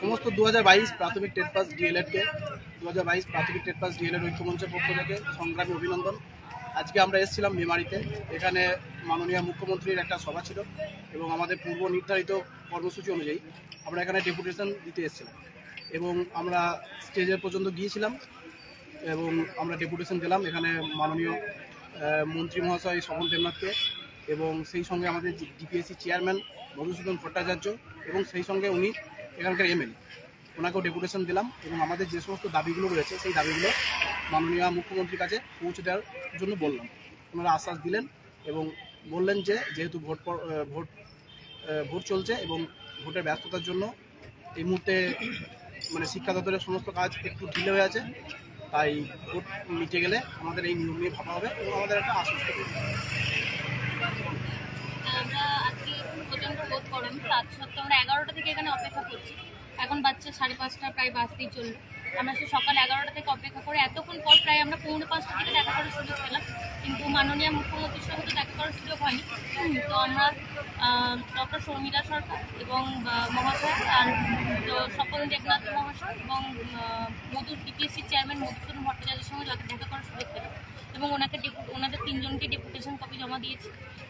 সমস্ত দু হাজার বাইশ প্রাথমিক টেট পাস ডিএলএডকে দু হাজার বাইশ প্রাথমিক টেট পাস ডিএলএড ঐক্যমঞ্চের পক্ষ থেকে সংগ্রামী অভিনন্দন। আজকে আমরা এসেছিলাম মেমারিতে। এখানে মাননীয় মুখ্যমন্ত্রীর একটা সভা ছিল এবং আমাদের পূর্ব নির্ধারিত কর্মসূচি অনুযায়ী আমরা এখানে ডেপুটেশন দিতে এসেছিলাম এবং আমরা স্টেজের পর্যন্ত গিয়েছিলাম এবং আমরা ডেপুটেশন দিলাম এখানে মাননীয় মন্ত্রী মহাশয় স্বপন দেবনাথকে এবং সেই সঙ্গে আমাদের ডিপিএসসি চেয়ারম্যান মধুসূদন ভট্টাচার্য এবং সেই সঙ্গে উনি এখানকার এমএলএ ওনাকেও ডেপুটেশন দিলাম এবং আমাদের যে সমস্ত দাবিগুলো রয়েছে, সেই দাবিগুলো মাননীয় মুখ্যমন্ত্রীর কাছে পৌঁছে দেওয়ার জন্য বললাম। ওনারা আশ্বাস দিলেন এবং বললেন যে, যেহেতু ভোট ভোট ভোট চলছে এবং ভোটের ব্যস্ততার জন্য এই মুহূর্তে মানে শিক্ষা দপ্তরের সমস্ত কাজ একটু ঢিলে হয়ে আছে, তাই ভোট মিটে গেলে আমাদের এই নিয়ম নিয়ে ভাবা হবে এবং আমাদের একটা আশ্বস্ত গরম তার সত্ত্বেও আমরা এগারোটা থেকে এখানে অপেক্ষা করছি। এখন বাচ্চা সাড়ে পাঁচটা, প্রায় বাজতেই চলল। আমরা সে সকাল এগারোটা থেকে অপেক্ষা করে এতক্ষণ পর প্রায় আমরা পৌনে পাঁচটা থেকে দেখা করার সুযোগ পেলাম। কিন্তু মাননীয় মুখ্যমন্ত্রীর সঙ্গে তো দেখা করার সুযোগ হয়নি। তো আমরা ডক্টর শর্মিলা সরকার এবং মহাশয় আর, তো স্বপন দেবনাথ মহাশয় এবং মধুর ডিপিএসসি চেয়ারম্যান মধুসূদন ভট্টাচার্যের সঙ্গে দেখা করার সুযোগ পেলাম এবং ওনাকে তিনজনকে ডেপুটেশন কপি জমা দিয়েছি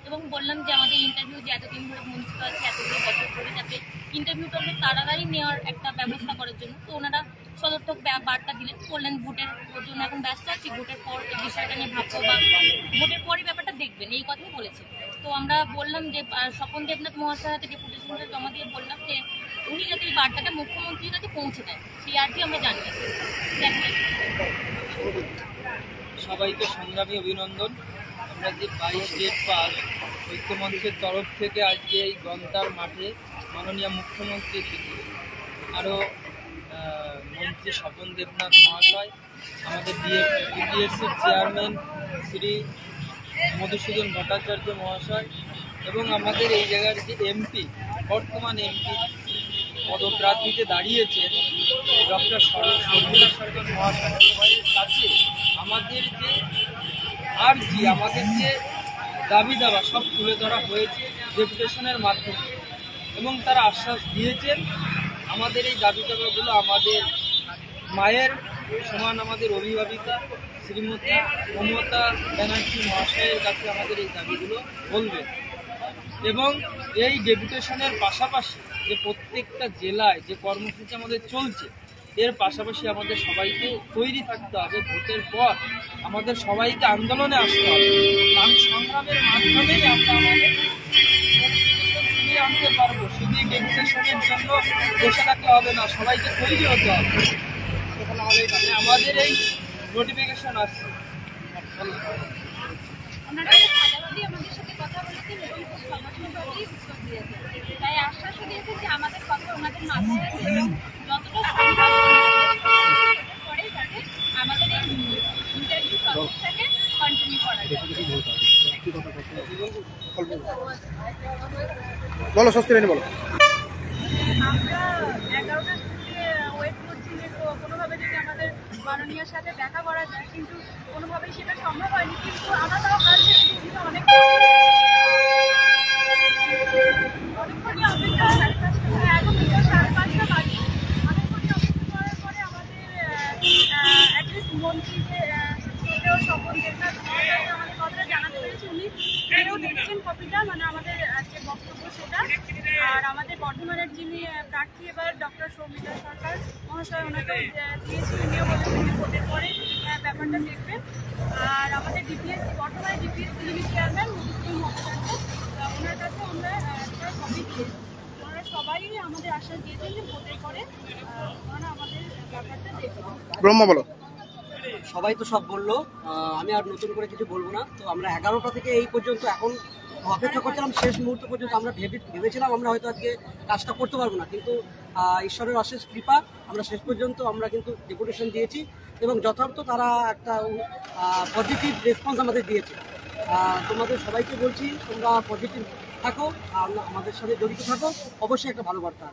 এবং বললাম যে আমাদের ইন্টারভিউ যে এতদিন ধরে বঞ্চিত আছে এতদিন বছর ধরে যাতে ইন্টারভিউটা হলে তাড়াতাড়ি নেওয়ার একটা ব্যবস্থা করার জন্য। তো ওনারা সদর্থক বার্তা দিলেন, বললেন ভোটের জন্য এখন ব্যস্ত আছি, ভোটের পর এই বিষয়টা নিয়ে ভাববো বা ভোটের পরই ব্যাপারটা দেখবেন, এই কথাই বলেছে তো আমরা বললাম যে স্বপন দেবনাথ মহাশয়ের হাতে ডেপুটেশনটা জমা দিয়ে বললাম যে, উনি যাতে এই বার্তাটা মুখ্যমন্ত্রীর কাছে পৌঁছে দেয় সেই আর কি আমরা জানিয়েছি সবাইকে সংগ্রামী অভিনন্দন। আমরা যে বাইশ ডেট পাস ঐক্যমঞ্চের তরফ থেকে আজকে এই গন্তার মাঠে মাননীয় মুখ্যমন্ত্রী এসেছে। আরও মন্ত্রী স্বপন দেবনাথ মহাশয়, আমাদের বিপিএসসির চেয়ারম্যান শ্রী মধুসূদন ভট্টাচার্য মহাশয় এবং আমাদের এই জায়গার যে এমপি, বর্তমান এমপি পদপ্রার্থীতে দাঁড়িয়েছেন ডক্টর শর্মিলা সরকার মহাশয় কাছে। আমাদের যে আর জি আমাদের যে দাবি দাবা সব তুলে ধরা হয়েছে ডেপুটেশনের মাধ্যমে। এবং তারা আশ্বাস দিয়েছেন, আমাদের এই দাবি দাবাগুলো আমাদের মায়ের সমান আমাদের অভিভাবিকা শ্রীমতী মমতা ব্যানার্জি মহাশয়ের কাছে আমাদের এই দাবিগুলো বলবেন। এবং এই ডেপুটেশনের পাশাপাশি যে প্রত্যেকটা জেলায় যে কর্মসূচি আমাদের চলছে এর পাশাপাশি আমাদের সবাইকে তৈরি থাকতে হবে ভোটের পর আমাদের সবাইকে আন্দোলনে আসতে হবে। কারণ সংগ্রামের মাধ্যমেই আমরা আমাদের আনতে পারব। শুধু এই ডেপুটেশনের জন্য বসে থাকতে হবে না, সবাইকে তৈরি হতে হবে। আমাদের এই নোটিফিকেশন আসছে ওনারা খুব ভালোভাবে আমাদের সাথে কথা বলেছেন এবং খুব সমর্থনভাবেই উত্তর দিয়েছেন তাই আশ্বাসও দিয়েছেন যে আমাদের কথা ওনাদের মাথায় আছে এবং যতটা সম্ভব ওনাদের করে যাতে আমাদের এই ইন্টারভিউ প্রসেসটাকে কন্টিনিউ করা যায় বলো স্বস্তি রানী বলো মাননীয়ার সাথে দেখা করা যায়, কিন্তু কোনোভাবেই সেটা সম্ভব হয়নি, কিন্তু আমরা তাও অনেক অনেকক্ষণই অপেক্ষা সাড়ে পাঁচটা হ্যাঁ, এখন তো সাড়ে পাঁচটা বাজে অনেকক্ষণই অপেক্ষা করার পরে আমাদের অ্যাটলিস্ট মন্ত্রী যে শ্রদ্ধেয় স্বপন দেবনাথ মহাশয় আমাদের কথাটা জানাতে পেরেছি উনি পেয়েও দেখেছেন কপিটা মানে আমাদের আহ, যে বক্তব্য সেটা আর আমাদের বর্ধমানের যিনি আহ, প্রার্থী এবার ডক্টর সৌমিতা সরকার মহাশয় ওনাকে দিয়েছি উনিও বলেছেন যে ভোটের পরে ব্যাপারটা দেখবেন। আর আমাদের ডিপিএসসি বর্তমানে ডিপিএসসি যিনি চেয়ারম্যান ভট্টাচার্য আহ, ওনার কাছে আমরা একটা কপি দিয়েছি ওনারা সবাই আমাদের আশ্বাস দিয়েছেন যে ভোটের পরে ওনারা আমাদের ব্যাপারটা দেখবেন। ব্রহ্মা বলো। সবাই তো সব বলল আমি আর নতুন করে কিছু বলব না। তো আমরা এগারোটা থেকে এই পর্যন্ত এখন অপেক্ষা করছিলাম, শেষ মুহূর্ত পর্যন্ত আমরা ভেবে ভেবেছিলাম আমরা হয়তো আজকে কাজটা করতে পারব না, কিন্তু ঈশ্বরের অশেষ কৃপা, আমরা শেষ পর্যন্ত আমরা কিন্তু ডেপুটেশন দিয়েছি এবং যথার্থ তারা একটা পজিটিভ রেসপন্স আমাদের দিয়েছে। তোমাদের সবাইকে বলছি, তোমরা পজিটিভ থাকো আমাদের সাথে জড়িত থাকো, অবশ্যই একটা ভালো বার্তা।